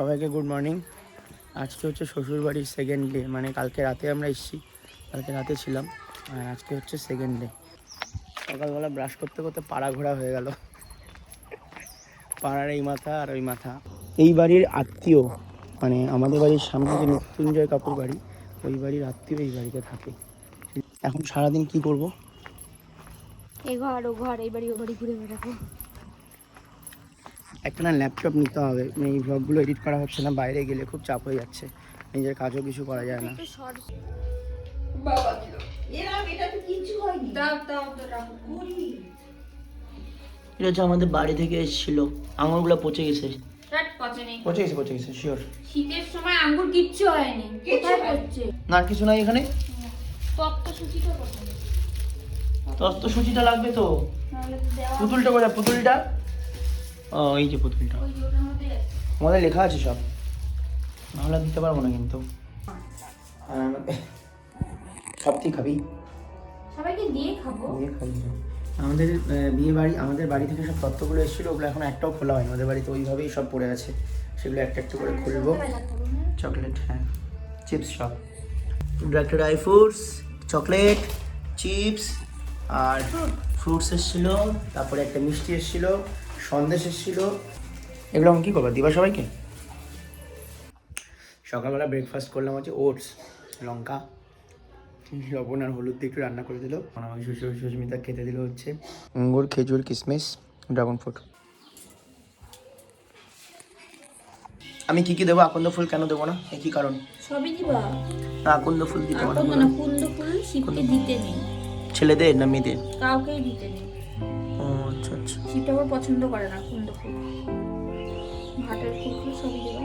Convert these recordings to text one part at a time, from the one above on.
সবাইকে good morning আজকে হচ্ছে শ্বশুরবাড়ির সেকেন্ড ডে মানে কালকে রাতে আমরা এসেছি। কালকে রাতে ছিলাম, আর আজকে হচ্ছে সেকেন্ড ডে সকালবেলা ব্রাশ করতে করতে পাড়া ঘোরা হয়ে গেল। পাড়ার এই মাথা আর ওই মাথা। এই বাড়ির আত্মীয় মানে আমাদের বাড়ির সামনে যে মৃত্যুঞ্জয় কাপুর বাড়ি, ওই বাড়ির আত্মীয় এই বাড়িতে থাকে। এখন সারাদিন কি করব? এ ঘর, ও ঘর, এই বাড়ি, ও বাড়ি ঘুরে বেড়াবো। একটা না ল্যাপটপ নিতে হবে। মানে এই ব্লগগুলো এডিট করা হচ্ছে না বাইরে গেলে খুব চাপ হয়ে যাচ্ছে। নিজের কাজও কিছু করা যায় না। এটা হচ্ছে আমাদের বাড়ি থেকে এসেছিল। আঙুরগুলো পচে গেছে। পচে গেছে পচে গেছে শিওর শীতের সময় আঙ্গুর কিচ্ছু হয়নি। কোথায় পড়ছে? না আর কিছু নাই এখানে? সুচিটা লাগবে তো। পুতুলটা কোথায়? পুতুলটা? ও এই যে পুতুলটা। আমাদের লেখা আছে সব। নাহলে দিতে পারব না কিন্তু। সব তুই খাবি? সবাইকে দিয়ে খাব। দিয়ে খাবি আমাদের বিয়ে বাড়ি আমাদের বাড়ি থেকে সব তত্ত্বগুলো এসেছিল ওগুলো এখন একটাও খোলা হয়নি। আমাদের বাড়িতে ওইভাবেই সব পড়ে আছে। সেগুলো একটা একটা করে খুলবো। চকলেট হ্যাঁ। চিপস সব। ড্রাই ফ্রুটস চকলেট চিপস আর ফ্রুটস এসেছিল তারপরে একটা মিষ্টি এসেছিল। সন্দেশ এসেছিল। এগুলো আমি কী করব? দিবা সবাইকে? সকালবেলা ব্রেকফাস্ট করলাম হচ্ছে ওটস লঙ্কা লবণ আর হলুদ দিয়ে একটু রান্না করে দিল। শ্বশুর সুস্মিতা খেতে দিল হচ্ছে। আঙ্গুর খেজুর কিশমিশ ড্রাগন ফ্রুট আমি কি কি দেবো? আকন্দ ফুল কেন দেবো না? এই কি কারণ। সবই দিবা? না আকন্দ ফুল দিতে পারব না। না ফুল দিতে নেই। ছেলেদের না মেয়েদের? কাউকেই দিতে নেই। আবার পছন্দ করে না কুন্দ ফুল। ভাটের ফুল ফুল সবই দিবা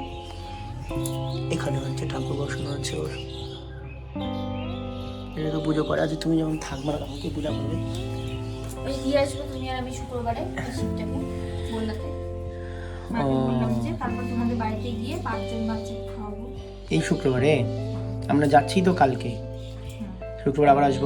এখানে হচ্ছে ঠাকুর বসানো আছে ওর। এটা তো পুজো করা আছে তুমি যখন থাকবে না তখন কি পূজা করবে? ওই দিয়ে আসবে তুমি আর আমি শুক্রবারে শিবটাকে বললাতে ও। বললাম যে তারপর তোমাদের বাড়িতে গিয়ে পাঁচজন বাচ্চা খাওয়াবো। এই শুক্রবারে? আমরা যাচ্ছি তো কালকে। শুক্রবার আবার আসব?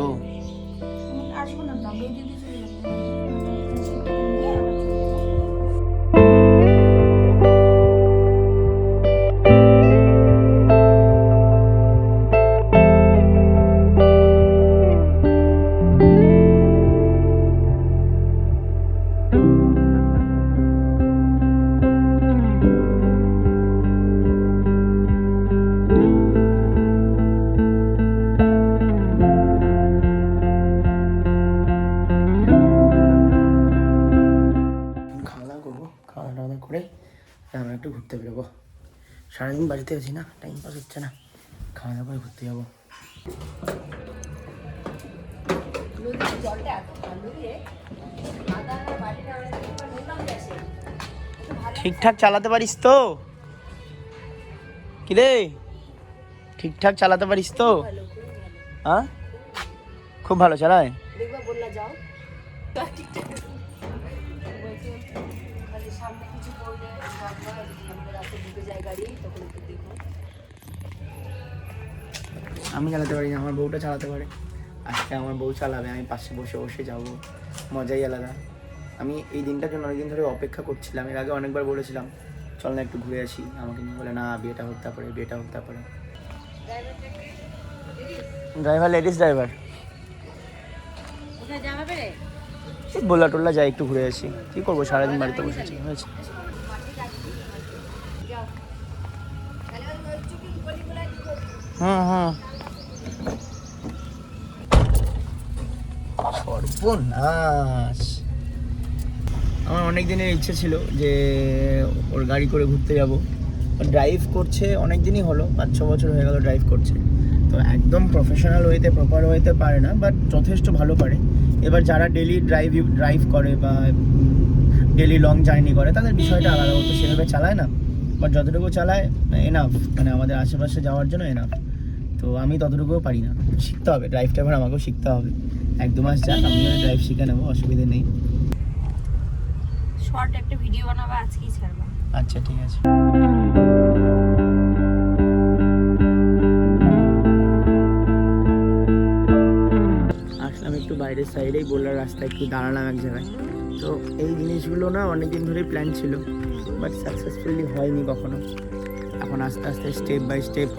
সারাদিন বাড়িতে আছি না টাইম পাস হচ্ছে না। খাওয়া দাওয়া করে ঘুরতে যাব। ঠিকঠাক চালাতে পারিস তো? কিরে ঠিকঠাক চালাতে পারিস তো? হ্যাঁ খুব ভালো চালায়। আমি চালাতে পারি না আমার বউটা চালাতে পারে। আজকে আমার বউ চালাবে আমি পাশে বসে বসে যাব। মজাই আলাদা। আমি এই দিনটার জন্য অনেকদিন ধরে অপেক্ষা করছিলাম এর আগে অনেকবার বলেছিলাম চল না একটু ঘুরে আসি। আমাকে নিয়ে বলে না বিয়েটা হোক তারপরে বিয়েটা হোক তারপরে। ড্রাইভার লেডিস ড্রাইভার কোথায় যাওয়া রে? বোলা টোল্লা যাই, একটু ঘুরে আসি। কি করব? সারাদিন বাড়িতে বসেছি, হয়েছে। হুম হুম। সর্বনাশ। আমার অনেক দিনের ইচ্ছে ছিল যে ওর গাড়ি করে ঘুরতে যাব। ড্রাইভ করছে অনেক দিনই হলো, পাঁচ, ছ বছর হয়ে গেল ড্রাইভ করছে। তো একদম প্রফেশনাল হইতে প্রপার হইতে পারে না বাট যথেষ্ট ভালো পারে। এবার যারা ডেলি ড্রাইভ ড্রাইভ করে বা ডেলি লং জার্নি করে তাদের বিষয়টা আলাদা ও তো সেভাবে চালায় না। বাট যতটুকু চালায় এনাফ মানে আমাদের আশেপাশে যাওয়ার জন্য এনাফ তো আমি ততটুকুও পারি না। শিখতে হবে। ড্রাইভটা এবার আমাকেও শিখতে হবে। এক দু মাস যাক আমিও ড্রাইভ শিখে নেব অসুবিধে নেই। শর্ট একটা ভিডিও বানাবো আজকেই ছাড়বো। আচ্ছা ঠিক আছে। সাইডেই বললার রাস্তায় একটু দাঁড়ালাম এক জায়গায়। তো এই জিনিসগুলো না অনেকদিন ধরেই প্ল্যান ছিল বাট সাকসেসফুলি হয়নি কখনো। এখন আস্তে আস্তে স্টেপ বাই স্টেপ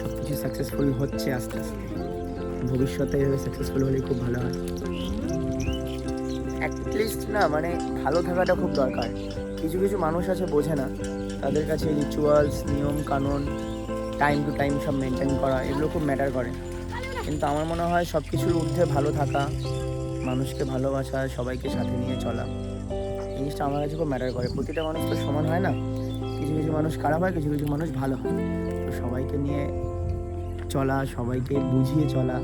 সব কিছু সাকসেসফুল হচ্ছে আস্তে আস্তে। ভবিষ্যতে এভাবে সাকসেসফুল হলে খুব ভালো হয়। অ্যাটলিস্ট না মানে ভালো থাকাটা খুব দরকার। কিছু কিছু মানুষ আছে বোঝে না, তাদের কাছে রিচুয়ালস নিয়ম, কানুন টাইম টু টাইম সব মেনটেন করা, এগুলো খুব ম্যাটার করে। কিন্তু আমার মনে হয় সব কিছুর ঊর্ধ্বে ভালো থাকা মানুষকে ভালোবাসা সবাইকে সাথে নিয়ে চলা। জিনিসটা আমার কাছে খুব ম্যাটার করে। প্রতিটা মানুষ তো সমান হয় না? কিছু কিছু মানুষ খারাপ হয় কিছু কিছু মানুষ ভালো হয়। তো সবাইকে নিয়ে চলা সবাইকে বুঝিয়ে চলা।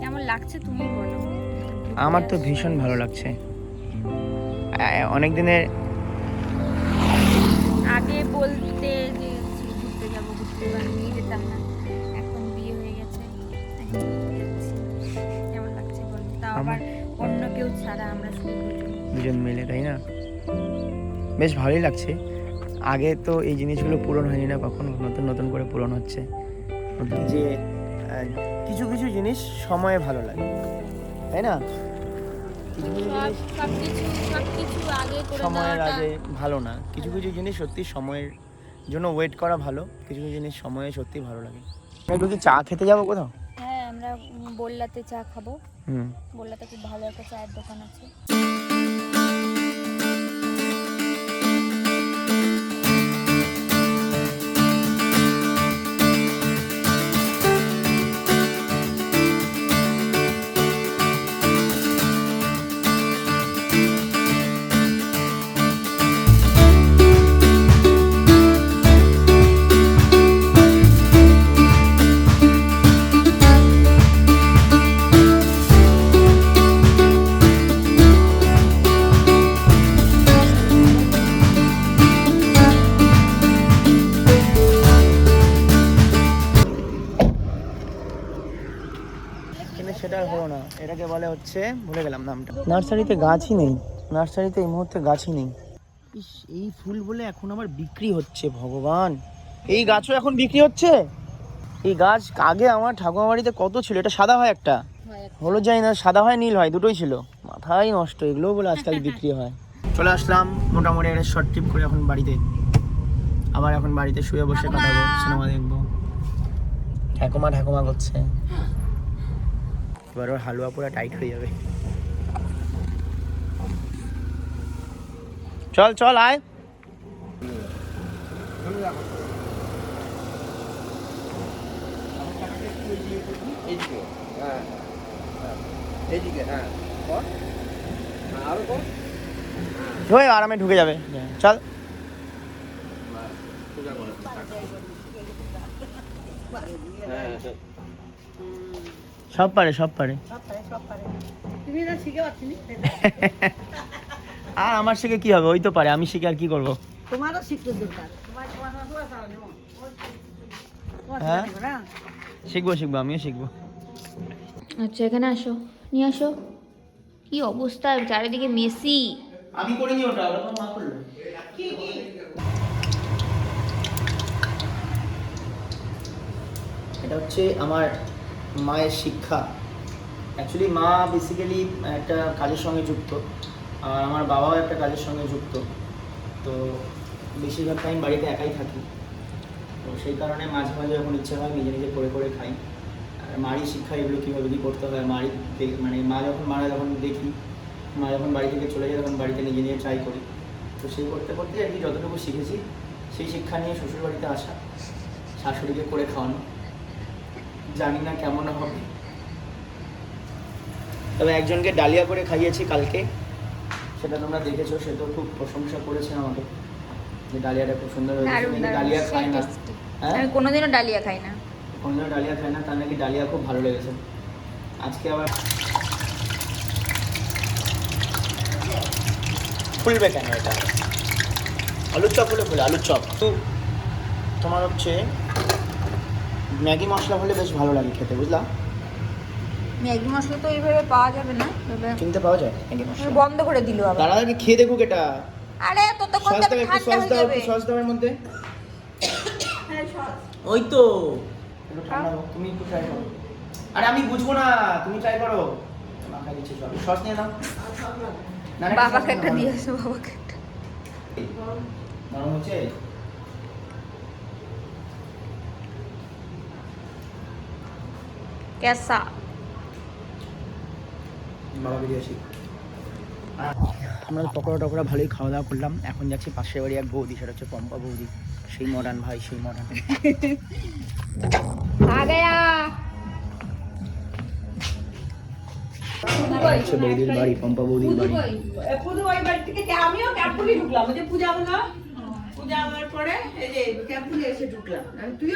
কেমন লাগছে তুমি বলো? আমার তো ভীষণ ভালো লাগছে। অনেক দিনের আগে বলতে যে ঘুরতে যাব ঘুরতে যাব নিয়ে যেতাম না। আমরা দুজন। মিলে তাই না? বেশ ভালোই লাগছে। আগে তো এই জিনিসগুলো পূরণ হয়নি না কখনো নতুন নতুন করে পূরণ হচ্ছে। যে কিছু কিছু জিনিস সময়ে ভালো লাগে তাই না? কিছু কিছু জিনিস সব কিছু সব কিছু আগে করে সময়ের আগে ভালো না। কিছু কিছু জিনিস সত্যি সময়ের জন্য ওয়েট করা ভালো কিছু কিছু জিনিস সময়ে সত্যি ভালো লাগে। একটু কি চা খেতে যাব কোথাও? বললাতে চা খাব। বললাতে খুব ভালো একটা চায়ের দোকান আছে। হচ্ছে ভুলে গেলাম নামটা। নার্সারিতে গাছই নেই। নার্সারিতে এই মুহূর্তে গাছই নেই। ইস এই ফুল বলে এখন আবার বিক্রি হচ্ছে ভগবান। এই গাছও এখন বিক্রি হচ্ছে? এই গাছ আগে আমার ঠাকুমা বাড়িতে কত ছিল? এটা সাদা হয় একটা? হলুদ যাই না সাদা হয় নীল হয় দুটোই ছিল। মাথায় নষ্ট এগুলোও বলে আজকাল বিক্রি হয়। চলে আসলাম মোটামুটি একটা শর্ট ট্রিপ করে এখন বাড়িতে। আবার এখন বাড়িতে শুয়ে বসে কাটাবো সিনেমা দেখব। ঠাকুমা ঠাকুমা করছে। এবার ওর হালুয়া পুরো টাইট হয়ে যাবে। চল চল আয়। এইদিকে হ্যাঁ হ্যাঁ হয়ে আরামে ঢুকে যাবে। চল। হ্যাঁ। সব পারে সব পারে। আর আমার শিখে কি হবে? ওই তো পারে আমি শিখে আর কি করব? তোমারও শিখতে দরকার। হ্যাঁ? শিখব শিখব আমিও শিখব। আচ্ছা এখানে আসো। নিয়ে আসো। কি অবস্থা? চারিদিকে মেসি। আমি করিনি ওটা ওটা মা করল। এটা হচ্ছে আমার মায়ের শিক্ষা। অ্যাকচুয়ালি মা বেসিক্যালি একটা কাজের সঙ্গে যুক্ত, আর আমার বাবাও একটা কাজের সঙ্গে যুক্ত। তো বেশিরভাগ টাইম বাড়িতে একাই থাকি। তো সেই কারণে মাঝে মাঝে যখন ইচ্ছে হয় নিজে নিজে করে করে খাই। আর মারই শিক্ষা, এগুলো কীভাবে কী করতে হয়, মারই দে- মানে মা যখন মারা যখন দেখি, মা যখন বাড়ি থেকে চলে যায়, তখন বাড়িতে নিজে নিয়ে ট্রাই করি। তো সেই করতে করতে আর কি যতটুকু শিখেছি, সেই শিক্ষা নিয়ে শ্বশুর বাড়িতে আসা, শাশুড়িকে করে খাওয়ানো। জানি না কেমন হবে। তবে একজনকে ডালিয়া করে খাইয়েছি কালকে। সেটা তোমরা দেখেছ সে তো খুব প্রশংসা করেছে আমাকে যে ডালিয়াটা খুব সুন্দর হয়েছে। ডালিয়া খায় না। হ্যাঁ? আমি কোনোদিনও ডালিয়া খাই না। কোনদিনও ডালিয়া খায় না তার নাকি ডালিয়া খুব ভালো লেগেছে। আজকে আবার ফুলবে কেন এটা? আলুর চপ হলে ফুলে আলুর চপ। তো তোমার হচ্ছে ম্যাগি মশলা হলে বেশ ভালো লাগে খেতে বুঝলা? ম্যাগি মশলা তো এইভাবে পাওয়া যাবে না তবে কিনতে পাওয়া যায়। ম্যাগি মশলা বন্ধ করে দিল আবার। তারা আগে খেয়ে দেখুক এটা। আরে ততক্ষণ তো একটু ঠান্ডা হয়ে যাবে। সস দাও এর মধ্যে। ওই তো। তুমি একটু ট্রাই করো। আরে আমি বুঝব না তুমি ট্রাই করো। মাখাই দিচ্ছি সব সস নিয়ে নাও। বাবাকে একটা দিয়ে আসো বাবাকে একটা। নরম হচ্ছে? আমরা পকোড়া টকোড়া ভালোই খাওয়া দাওয়া করলাম। এখন যাচ্ছি পাশের বাড়ি এক বৌদি সেটা হচ্ছে পম্পা বৌদি। সেই মডার্ন ভাই সেই মডার্ন বাড়ি পম্পা বৌদির বাড়ি।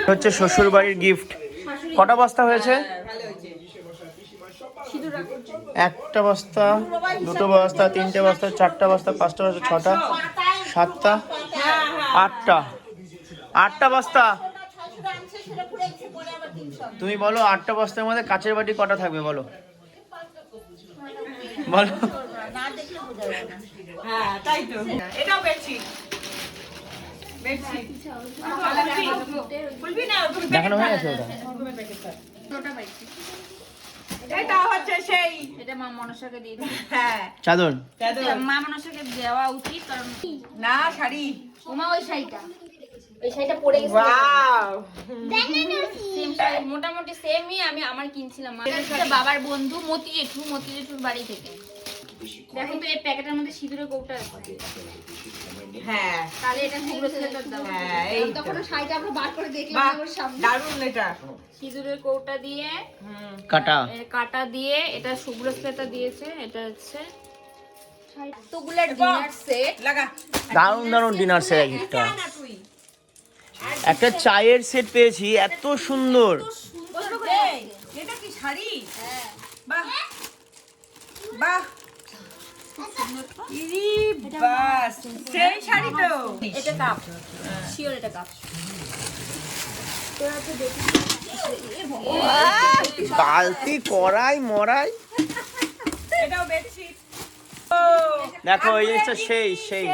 হচ্ছে শ্বশুর বাড়ির গিফট কটা বস্তা হয়েছে? একটা বস্তা দুটো বস্তা তিনটে বস্তা চারটা বস্তা পাঁচটা বস্তা ছটা সাতটা আটটা। আটটা বস্তা। তুমি বলো আটটা বস্তার মধ্যে কাচের বাটি কটা থাকবে বলো। বলো হ্যাঁ তাই তো এটাও বেডশিট বেডশিট খুলবি না তুমি দেখানো হয়ে গেছে ওটা? এটা হচ্ছে সেই। এটা মা মনসাকে দিয়ে দিই হ্যাঁ। চাদর? চাদর। মা মনসাকে দেওয়া উচিত কারণ না শাড়ি। ওমা ওই শাড়িটা। ওই শাড়িটা পরে গেছে। ওয়াও। সেম শাড়ি মোটামুটি সেমই আমি আমার কিনছিলাম। মা। বাবার বন্ধু মতি জেঠু মতি জেঠুর বাড়ি থেকে। দেখো তো এই প্যাকেটের মধ্যে সিঁদুরের কৌটা আছে। হ্যাঁ। তাহলে এটা হ্যাঁ এই তখন শাড়িটা আমরা বার করে দেখলাম বাহ সামনে। দারুণ এটা। সিঁদুরের কৌটা দিয়ে কাটা। কাটা দিয়ে এটা শুভ্র শ্বেতা দিয়েছে এটা হচ্ছে ডিনার দারুণ দারুণ ডিনার সেট একটা। একটা চায়ের সেট পেয়েছি এত সুন্দর। এটা কি শাড়ি? বাহ বাহ। ইরি বাস সেই শাড়ি তো। এটা কাপ শিওর এটা কাপ। বালতি কড়াই মরাই এটাও বেডশিট। ও দেখো এই জিনিসটা সেই সেই।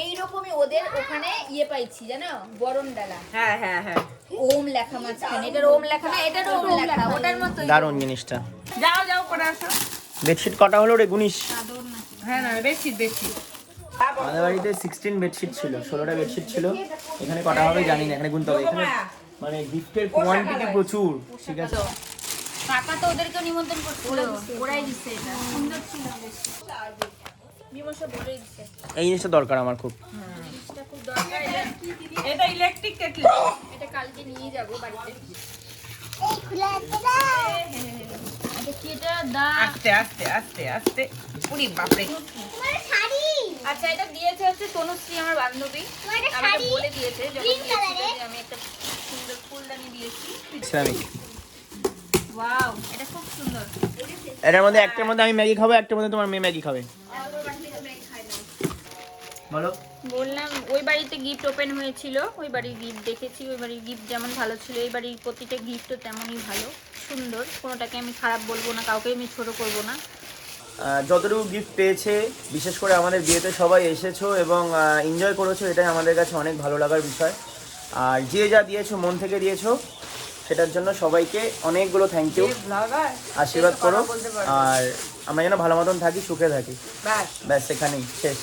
এইরকমই ওদের ওখানে ইয়ে পাইছি জানো? বরণ ডালা হ্যাঁ হ্যাঁ হ্যাঁ। ওম লেখা মাঝখানে এটার ওম লেখা না এটার ওম লেখা ওটার মতো দারুণ জিনিসটা। যাও যাও করে আসো। বেডশিট কটা হলো রে গুনিস? হ্যাঁ না বেডশিট বেডশিট। আমাদের বাড়িতে সিক্সটিন বেডশিট ছিল ষোলোটা বেডশিট ছিল। এখানে কটা হবে জানি না এখানে গুনতে হবে। এখানে মানে গিফটের কোয়ান্টিটি প্রচুর ঠিক আছে? কাকা তো ওদেরকে নিমন্ত্রণ করছিল। ওরাই দিচ্ছে এটা। সুন্দর ছিল বেশ এই জিনিসটা দরকার আমার খুব। এটা দরকার। এটা এটা ইলেকট্রিক কেটল। এটা কালকে নিয়ে যাব বাড়িতে। এটা কি এটা দা। আস্তে আস্তে আস্তে আস্তে। উড়ি বাপরে। আচ্ছা এটা দিয়েছে হচ্ছে তনুশ্রী আমার বান্ধবী। আমাকে বলে দিয়েছে যখন আমি একটা সুন্দর ফুলদানি দিয়েছি। ইসলামিক ওয়াও এটা খুব সুন্দর। এটার মধ্যে একটার মধ্যে আমি ম্যাগি খাব একটার মধ্যে তোমার মেয়ে ম্যাগি খাবে। বলো। বললাম ওই বাড়িতে গিফট ওপেন হয়েছিল ওই বাড়ির গিফট দেখেছি ওই বাড়ির গিফট যেমন ভালো ছিল এই বাড়ির প্রতিটা গিফটও তেমনই ভালো সুন্দর কোনোটাকে আমি খারাপ বলব না কাউকে আমি ছোট করব না। যতটুকু গিফট পেয়েছে বিশেষ করে আমাদের বিয়েতে সবাই এসেছ এবং এনজয় করেছ এটাই আমাদের কাছে অনেক ভালো লাগার বিষয়। আর যে যা দিয়েছ মন থেকে দিয়েছ সেটার জন্য সবাইকে অনেকগুলো থ্যাংক ইউ আশীর্বাদ করো। আর আমরা যেন ভালো মতন থাকি সুখে থাকি। বাস ব্যাস এখানেই শেষ।